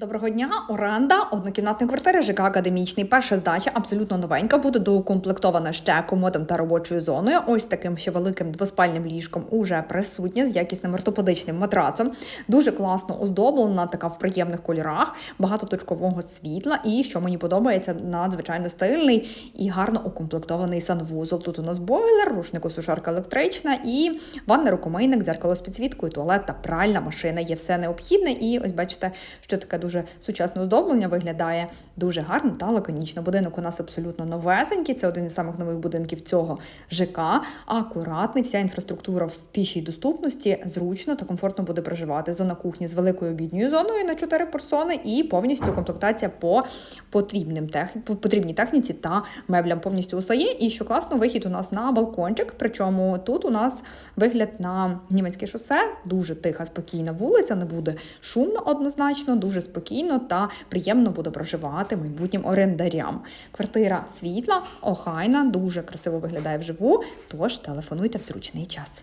Доброго дня, оренда, однокімнатна квартира, ЖК Академічний. Перша здача абсолютно новенька, буде доукомплектована ще комодом та робочою зоною. Ось таким ще великим двоспальним ліжком уже присутня з якісним ортопедичним матрацом. Дуже класно оздоблена, така в приємних кольорах, багато точкового світла. І що мені подобається, надзвичайно стильний і гарно укомплектований санвузол. Тут у нас бойлер, рушнико-сушарка електрична і ванна рукомийник, зеркало з підсвіткою, туалет та пральна машина. Є все необхідне. І ось бачите, що таке дуже сучасне оздоблення виглядає дуже гарно та лаконічно. Будинок у нас абсолютно новесенький. Це один із самих нових будинків цього ЖК. Акуратний, вся інфраструктура в пішій доступності, зручно та комфортно буде проживати. Зона кухні з великою обідньою зоною на 4 персони і повністю комплектація по потрібним потрібній техніці та меблям повністю усе є. І що класно, вихід у нас на балкончик. Причому тут у нас вигляд на німецьке шосе, дуже тиха, спокійна вулиця, не буде шумно однозначно, дуже спокійно та приємно буде проживати майбутнім орендарям. Квартира світла, охайна, дуже красиво виглядає вживу. Тож телефонуйте в зручний час.